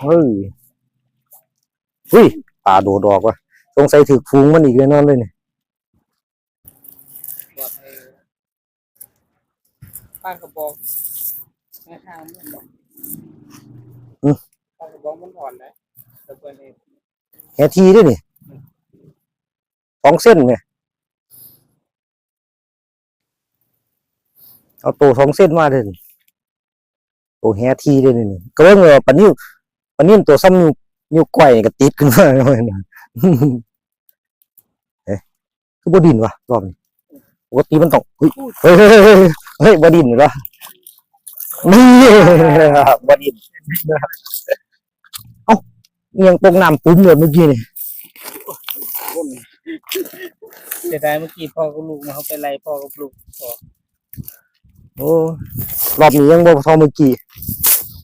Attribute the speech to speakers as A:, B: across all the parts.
A: เฮ้ยเฮ้ยปลาโดดออกว่ะสงสัยถือฟูงมันอีกแน่นอนเลยเนี่ย
B: บอดไอ้ป้ากระบอกแม่ทางมันบอกป้ากระบอกมันอ่อนนะแต่เพื่อนเอง
A: แหทีด้วยนี่สองเส้นเนี่ยเอาตัวสองเส้นมาเลยนี่ตัวแหทีด้วยนี่ก็เรื่องว่าปลานิ่ว ปลานิ่วตัวซ้ำนิ้วนิ้วก้อยก็ติดขึ้นมาเลยนะเอ๊ะคือบดินวะรอบนี้ปกติมันต้องเฮ้ยเฮ้ยเฮ้ยเฮ้ยเฮ้ยบดินเหรอนี่บดินเอ้าเอียงตรงน้ำปุ้มเลยเมื่อกี้นี่
B: เสียดายเมื่อกี้พ่อกับลูกนะเขาไปไล่พ่อกับลูกต่อ
A: โอ้รอบนี้ยังบ่เทอเมื่อกี้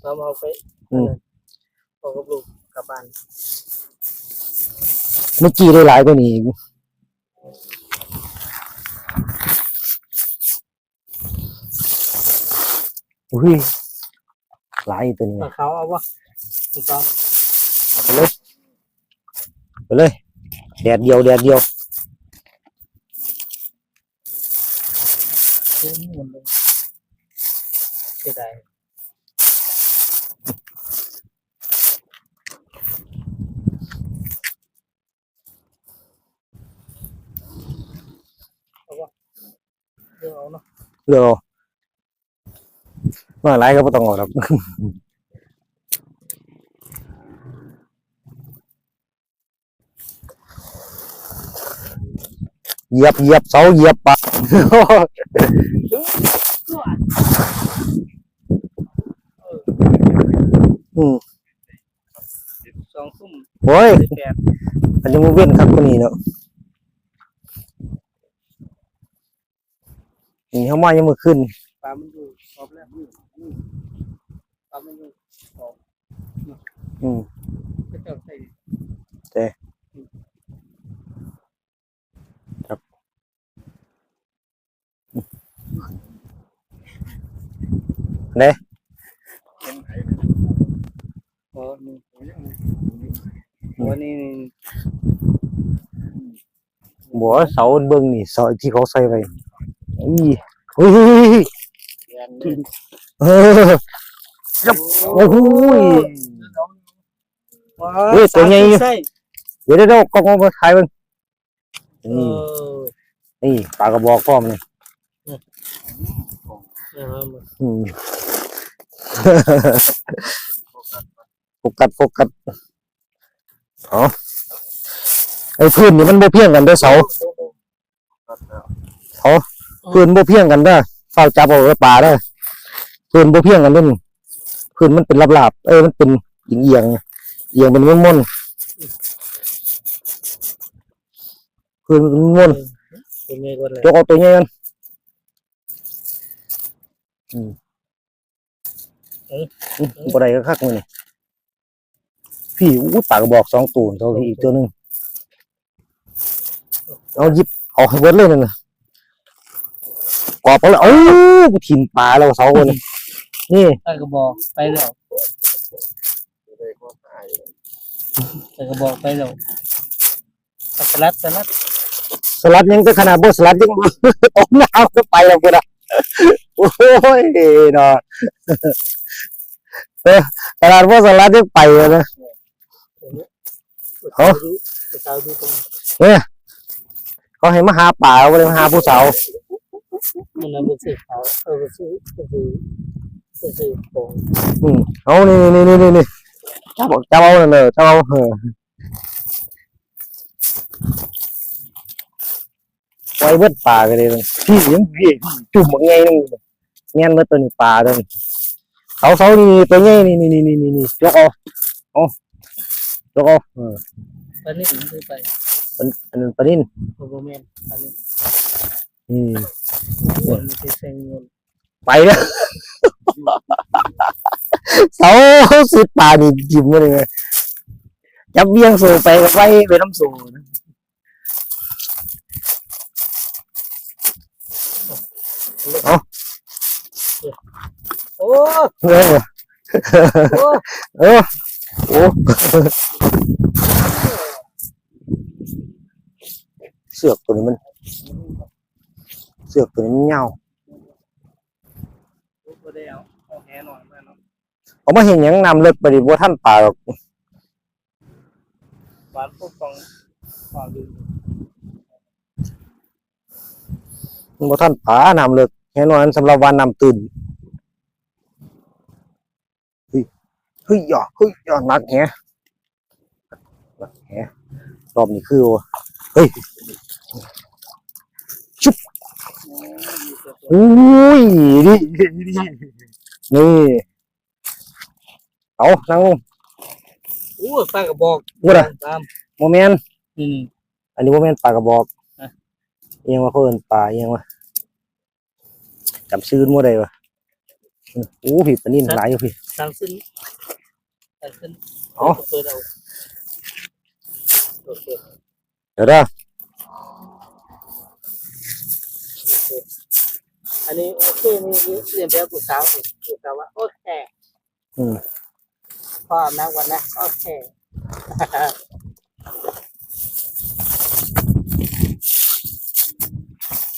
B: เรามาเอาไป
A: อืม
B: พ่อกับลูกกลับบ้าน
A: เมื่อกี้ได้หลายกว่านี้อีกอุ้ยหลายตัวนี้
B: ปลาเขาเอาวะถูกต้อง
A: ไปเลยไปเลยแดดเดียวแดดเดียว
B: เยอะหมดเลยเสียดายเอาวะ เดี๋ยวเอาเนาะ
A: เรือเอาว่าหลายก็บ่ต้องออกหรอกเหยียบเหยียบเสาเหยียบปะ อืม
B: สองทุ่ม
A: โอ้ย
B: สิบแปด
A: อันนี้มันเว้นครับคนนี้เนาะ นี่เขามายังมือขึ้น
B: ปลามันอยู่ครบแล้วนี่นี่ปลามันอยู่
A: อืม
B: ก็จะใส่โอ้นี่โอ้นี่
A: บัวเสาเบิ้งนี่เสาที่เขาใส่ไว้ อีเฮ้ยเฮ้ยเฮ้ย
B: เรียน
A: เออโอ้โหยเฮ้ยตัวใหญ่เดี๋ยวเดี๋ยวเดี๋ยวกล้องมาถ่ายเบิ้ง
B: เอ
A: นี่นี่ปลากระบอกพร้อมนี่
B: เออ
A: อืมโฟกัสโฟกัสเอาไอ้พื้นนี่มันบ่เพียงกันเด้อเสาเสา พื้นบ่เพียงกันเด้อเฝ้าจับเอาไว้ปลาเด้อพื้นบ่เพียงกันเด้อนี่พื้นมันเป็นลาบๆเอ้ยมันเป็นเอียงๆเอียงเป็นม้วนๆพื้นเป็นม้วน
B: เป็นไงกันเลย
A: ยกเอาตัวใหญ่กันอืมอืมบ่ได้ก็คักมื้อนี่พี่อู้ปลากระบอกสองตัวเท่าที่อีกตัวหนึงเอาหยิบเอาให้เบิดเลยนั่นน่ะ กรอบเอาเลยเอ้ากูทิ่มปลาแล้วเสาคนนี่
B: ใส่กระบอกไปแล้วใส่กระบอกไปแล้วสลัดสลัด
A: สลัดยังก็ขนาดบ่สลัดยังตกน้ำก็ไปแล้วกูนะโอ้ยเนาะเออขนาดบ่สลัดยังไปเลยนะเอา
B: สาวดูตรง
A: เขาให้มาหาป่าบ่ได้มาหาผู้สาว
B: มันนั้นเป็นสีขาเออเป็นสีเป็นสีเป็นสีโป่ง
A: อืมเอานี่นี่นี่นี่นี่จับเอาจับเอานั่นเลยจับเอาเออไว้เบิดป่ากันเลยพี่เสียงพี่จุ่มบักไงนึงแม่นเบิดตัวนี้ป่าตัวนี้เสาเสานี่ตัวใหญ่นี่นี่นี่นี่นี่นี่ยกเอาเอายกเอาเออ
B: ตอนนี้ผมดูไป
A: อันอันนั้นปลานิน
B: โปรแมนตอนนี้
A: อืม
B: มันจะใช้เงิน
A: ไปแล้วเสาสุดป่านี่จิ้มมาเลยจับเบี้ยงสูไปกับไปไปน้ำสูนะ
B: โอ้
A: เออ
B: โอ้
A: เออโอ้เสือกตัวนี้มัน เสือกตัวนี้มันยาว
B: ก็ได้เอาเอาแหหน่อยมาเนาะ
A: เอามาเห็นหยังนำเลิกไปดิบ่ท่านป่าหรอก
B: หวานพวกฟองฟองดู
A: บ่ท่านป่านำเลิกแน่นอนสำหรับวันนำตื่นเฮ้ยเฮ้ยอย่าเฮ้ยอย่าหนักแฮะหนักแฮะรอบนี้คือว่าเฮ้ยชุบ อุ้ยนี่นี่เอานั่งลง
B: โอ้ปลากระบอก
A: ว่าล่ะ
B: ตาม
A: โมเมนต์
B: นี่
A: อันนี้โมเมนต์ปลากระบอก
B: อะ
A: เอียงว่าเขาเอินปลาเอียงว่าจำชื่อมั่วได้ปะอืมโอ้พี่ปลานิ่นหลายอยู่พี่
B: สั่งขึ้นสั่งขึ้น
A: อ๋อ
B: เปิดเอาเปิดเปิด
A: เดี๋ยวเด้อ
B: อันนี้โอเคนี่เรียนแบบกูสาวอีกกูสาวว่าโอเค
A: อืม
B: พ่ออาบน้ำก่อนนะโอเค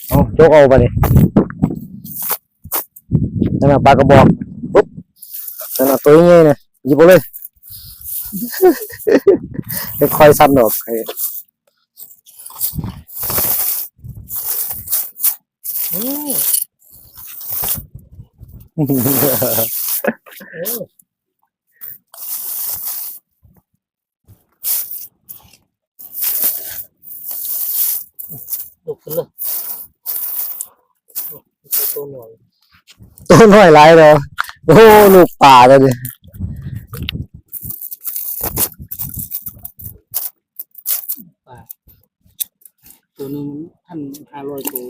A: เอาโจกเอาไปเลยนั่นน่ะปลากระบอกปุ๊บนั่นน่ะตัวใหญ่เนี่ยหยิบเอาเลยค่อยๆซ้ำดอกให้
B: อืม ลูกขึ้นเลยตัวหน่อย
A: ตัวหน้อยหลายเลยโอ้ลูกป่าเลยดิ
B: ตัวนึงท่านห้าร้อยตัว